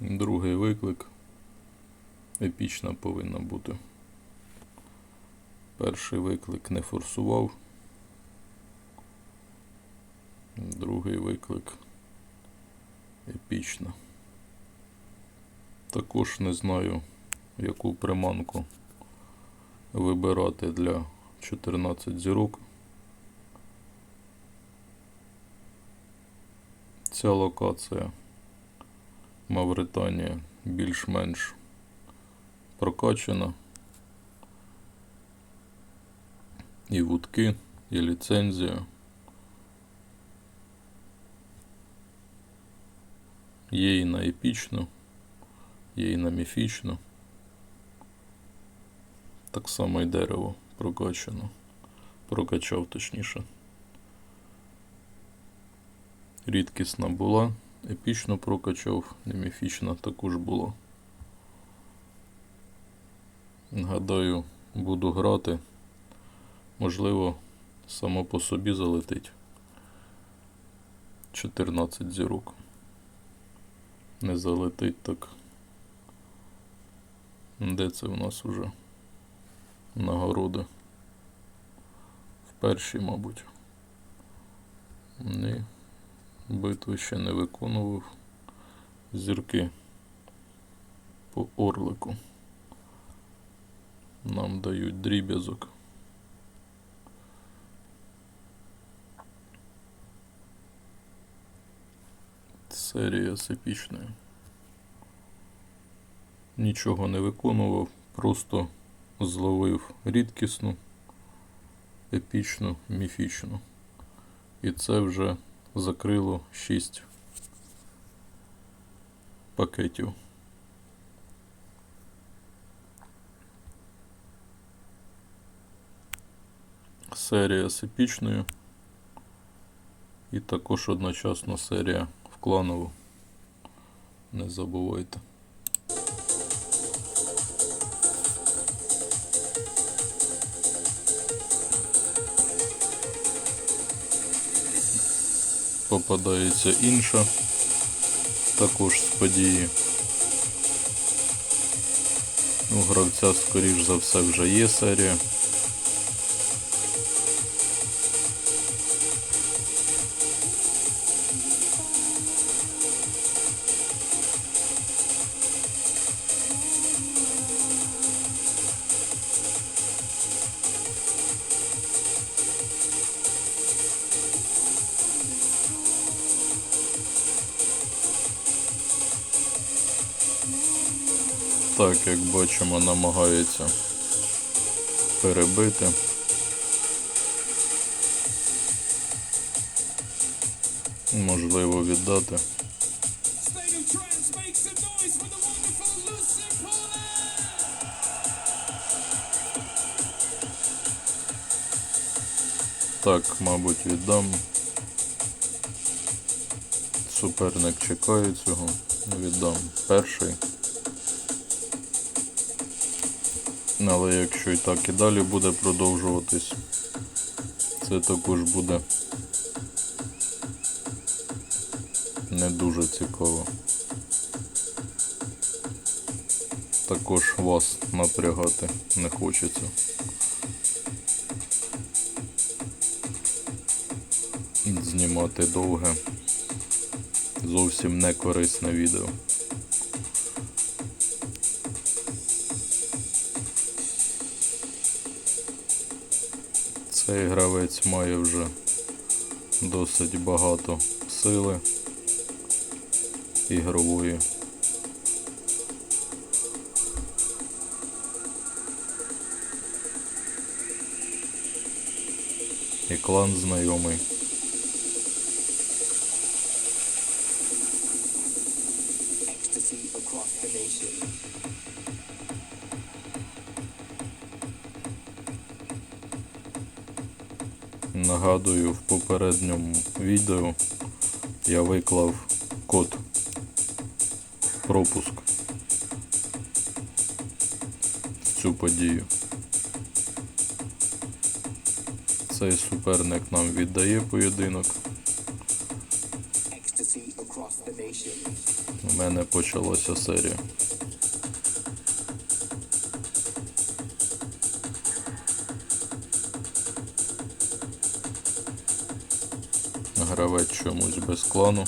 Другий виклик. Епічна повинна бути. Перший виклик не форсував. Другий виклик. Епічна. Також не знаю, яку приманку вибирати для 14 зірок. Ця локація Мавританія більш-менш прокачана. І вудки, і ліцензія. Є і на епічну, є і на міфічну. Так само і дерево прокачано. Прокачав точніше. Рідкісна була, епічно прокачав, не міфічна також була. Гадаю, буду грати. Можливо, само по собі залетить. 14 зірок. Не залетить так. Де це в нас уже? Нагороди. В першій, мабуть. Ні. Битви ще не виконував. Зірки по орлику. Нам дають дріб'язок. Серія з епічною. Нічого не виконував, просто зловив рідкісну, епічну, міфічну. І це вже закрило 6 пакетів. Серія з епічною. І також одночасно серія в кланову. Не забувайте. Попадається інша, також з події. У гравця, скоріш за все, вже є серія. Так, як бачимо, намагається перебити. Можливо, віддати. Так, мабуть, віддам. Суперник чекає цього. Віддам перший. Але якщо і так і далі буде продовжуватись, це також буде не дуже цікаво. Також вас напрягати не хочеться. Знімати довге. Зовсім не корисне відео. Цей гравець має вже досить багато сили ігрової. І клан знайомий. Нагадую, в попередньому відео я виклав код пропуск в цю подію. Цей суперник нам віддає поєдинок. У мене почалася серія. Гравець чомусь без клану.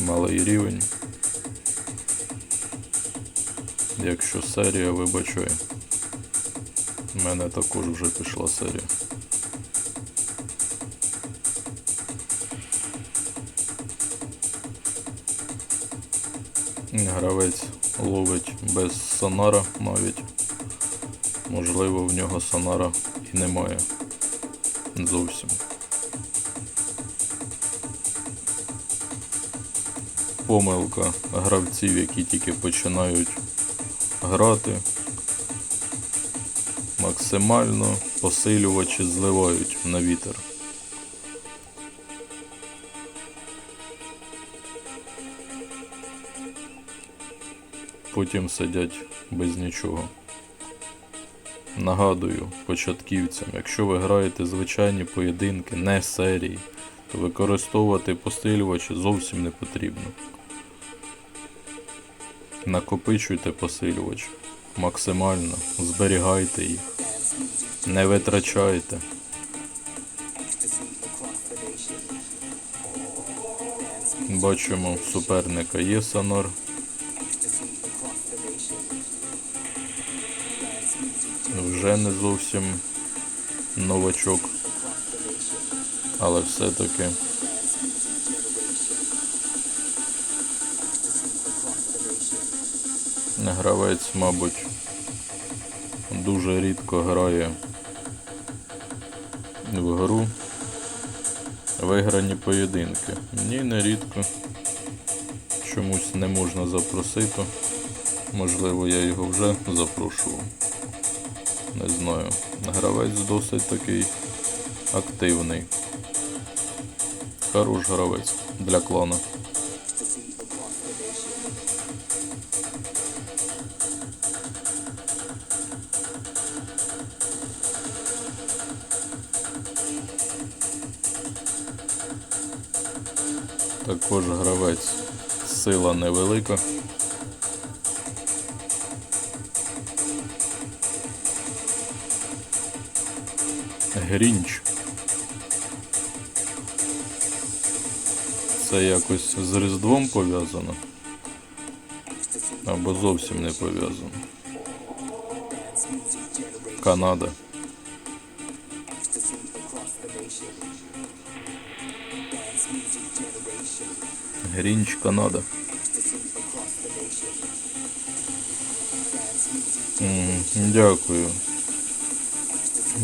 Малий рівень. Якщо серія, вибачай. У мене також вже пішла серія. Гравець ловить без сонара навіть. Можливо, в нього сонара і немає. Зовсім. Помилка гравців, які тільки починають грати. Максимально посилювачі зливають на вітер. Потім сидять без нічого. Нагадую початківцям, якщо ви граєте звичайні поєдинки, не серії, то використовувати посилювачі зовсім не потрібно. Накопичуйте посилювач максимально, зберігайте їх, не витрачайте. Бачимо, в суперника є сонар. Вже не зовсім новачок, але все-таки гравець, мабуть, дуже рідко грає в гру виграні поєдинки. Ні, не рідко. Чомусь не можна запросити. Можливо, я його вже запрошував. Не знаю. Гравець досить такий активний. Хорош гравець для клану. Також гравець сила невелика. Грінч. Це якось з Різдвом пов'язано. Або зовсім не пов'язано. Канада. Грінч Канада. М, Дякую.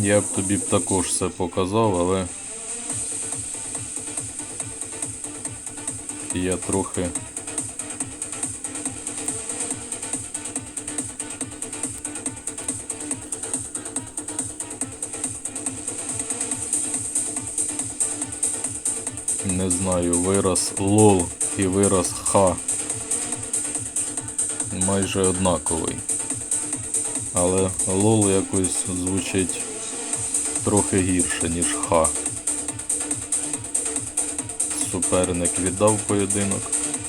Я б тобі б також все показав, але я трохи знаю, вираз лол і вираз ха майже однаковий. Але лол якось звучить трохи гірше, ніж ха. Суперник віддав поєдинок,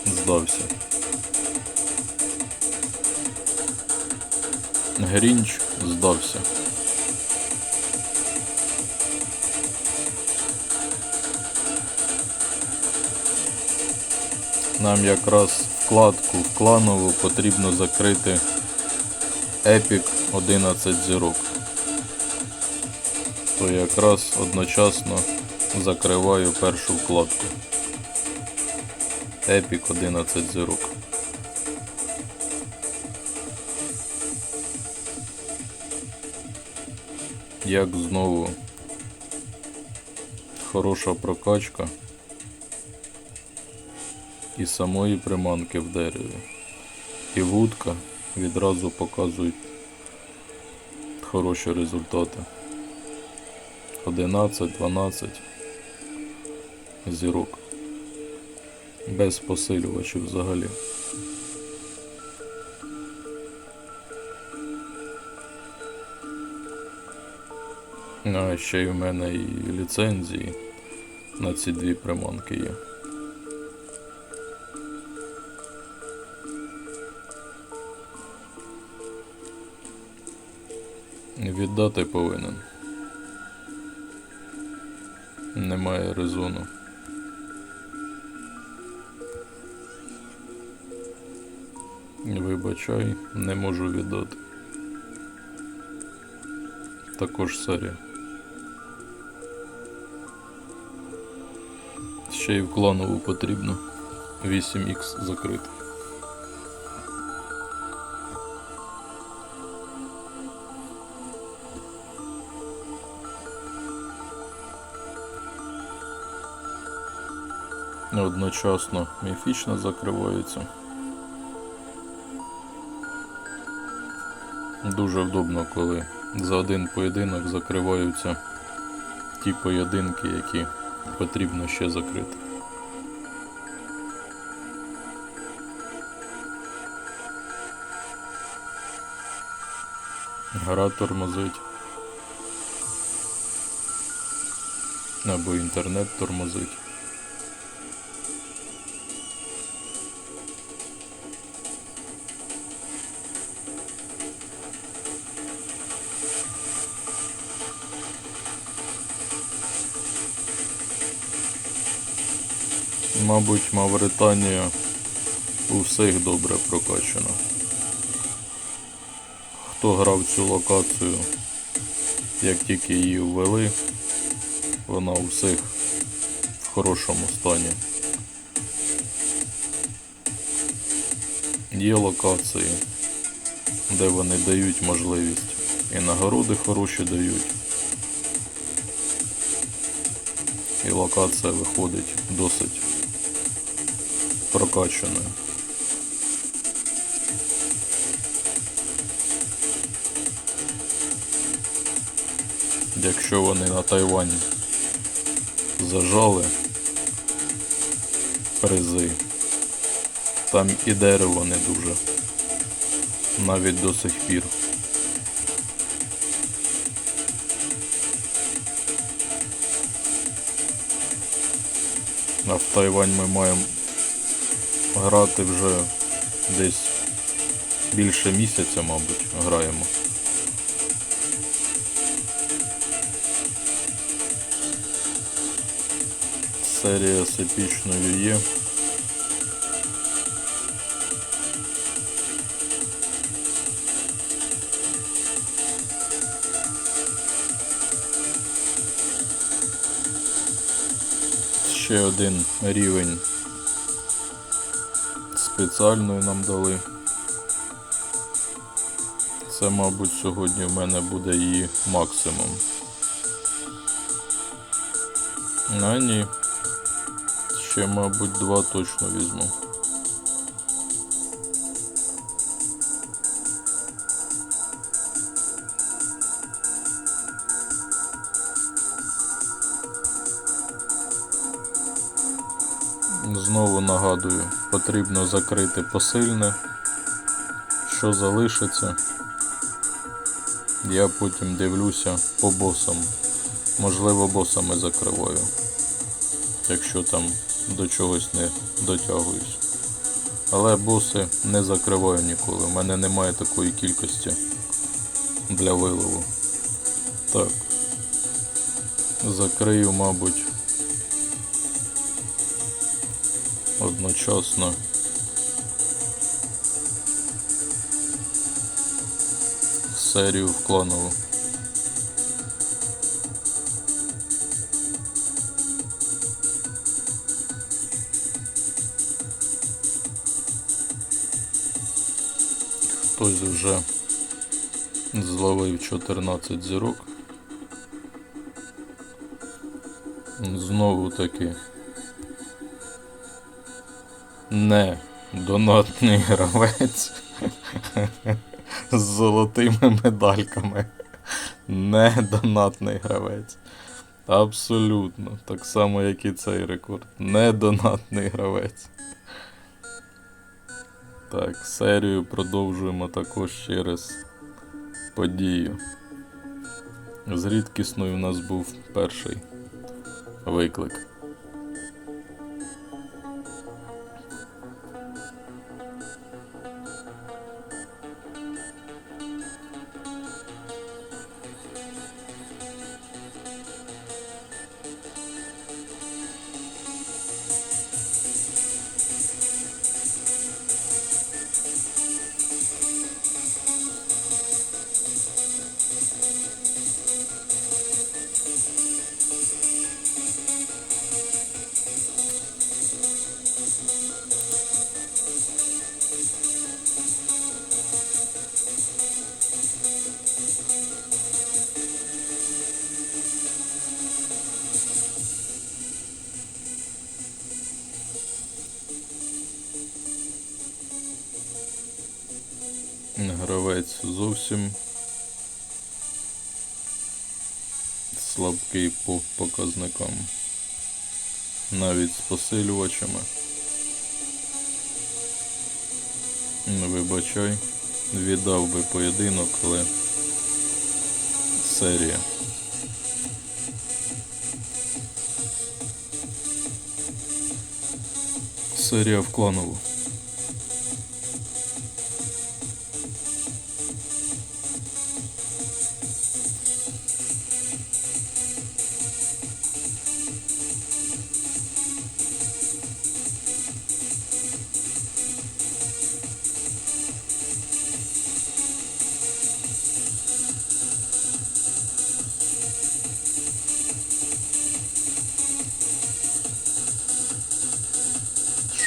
здався. Грінч здався. Нам якраз вкладку в кланову потрібно закрити Epic 11 зірок. То якраз одночасно закриваю першу вкладку. Epic 11 зірок. Як знову хороша прокачка і самої приманки в дереві. І вудка відразу показують хороші результати. 11-12 зірок. Без посилювачів взагалі. А ще й в мене і ліцензії на ці дві приманки є. Віддати повинен. Немає резону. Вибачай, не можу віддати. Також серія. Ще й в кланову потрібно 8х закрити. Одночасно міфічно закривається. Дуже вдобно, коли за один поєдинок закриваються ті поєдинки, які потрібно ще закрити. Гра тормозить. Або інтернет тормозить. Мабуть, Мавританія у всіх добре прокачана. Хто грав цю локацію, як тільки її ввели, вона у всіх в хорошому стані. Є локації, де вони дають можливість і нагороди хороші дають. І локація виходить досить прокачаною. Якщо вони на Тайвані зажали призи, там і дерево не дуже. Навіть до сих пір. А в Тайвань ми маємо грати вже десь більше місяця, мабуть, граємо. Серія з епічною є. Ще один рівень спеціальної нам дали. Це, мабуть, сьогодні в мене буде її максимум. А ні. Ще, мабуть, два точно візьму. Знову нагадую, потрібно закрити посильне, що залишиться. Я потім дивлюся по босам. Можливо, босами закриваю, якщо там до чогось не дотягуюсь. Але боси не закриваю ніколи. У мене немає такої кількості для вилову. Так. Закрию, мабуть. Одночасно. Серію в кланову. Хтось вже зловив 14 зірок. Знову таки не донатний гравець з золотими медальками. Не донатний гравець. Абсолютно. Так само, як і цей рекорд. Не донатний гравець. Так, серію продовжуємо також через подію. З рідкісною у нас був перший виклик. Зовсім слабкий по показникам. Навіть з посилювачами. Вибачай, віддав би поєдинок, але серія. Серія в кланову.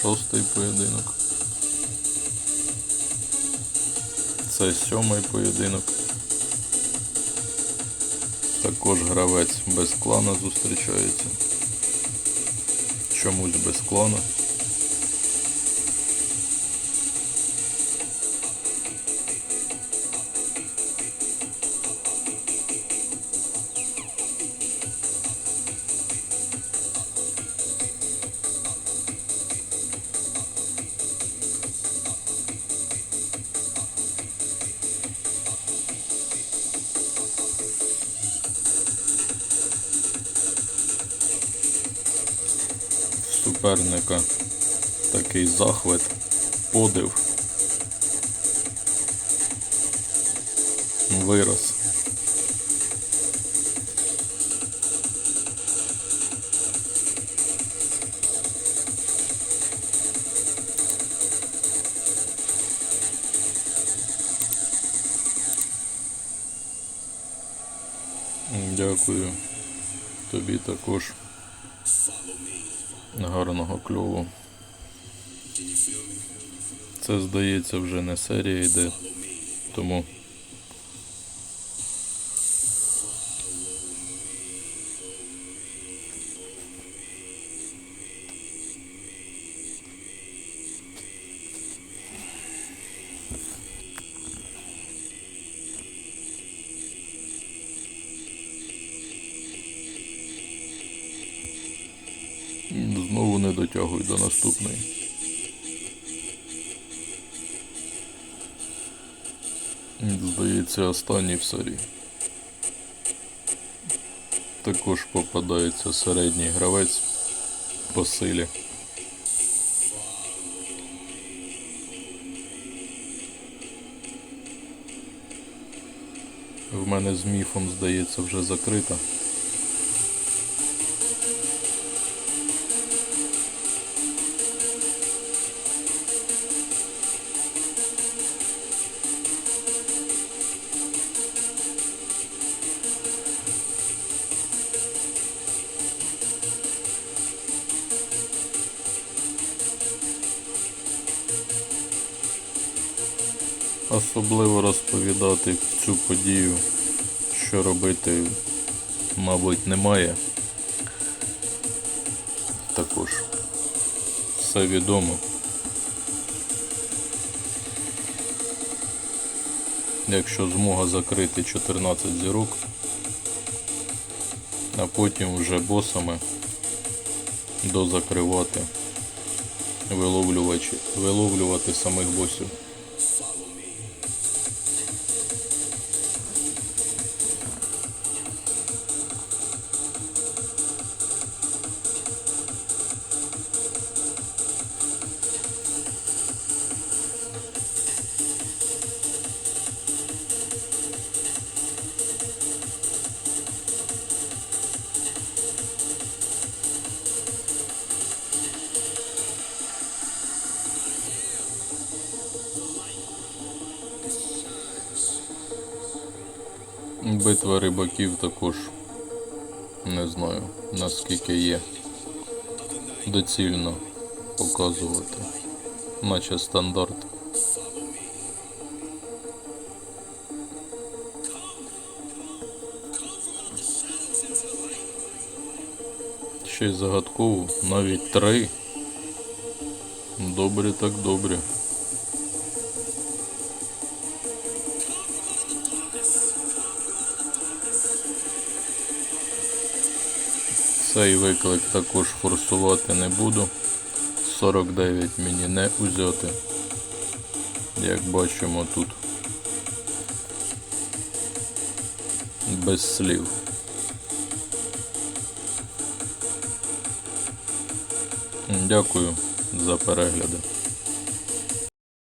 Шостий поєдинок. Це сьомий поєдинок. Також гравець без клана зустрічається. Чомусь без клана. Суперника такий захват, подив, вираз. Дякую тобі також. Гарного кльову. Це здається вже не серія йде, тому Здається, останній в серії. Також попадається середній гравець по силі. В мене з міфом, здається, вже закрита. Особливо розповідати цю подію, що робити, мабуть, немає. Також все відомо. Якщо змога закрити 14 зірок, а потім вже босами дозакривати, виловлювачі, виловлювати самих босів. Битва рибаків також не знаю наскільки є доцільно показувати, наче стандарт. Ще й загадково, навіть три. Добре так добре. Цей виклик також форсувати не буду. 49 мені не узяти. Як бачимо тут. Без слів. Дякую за перегляди.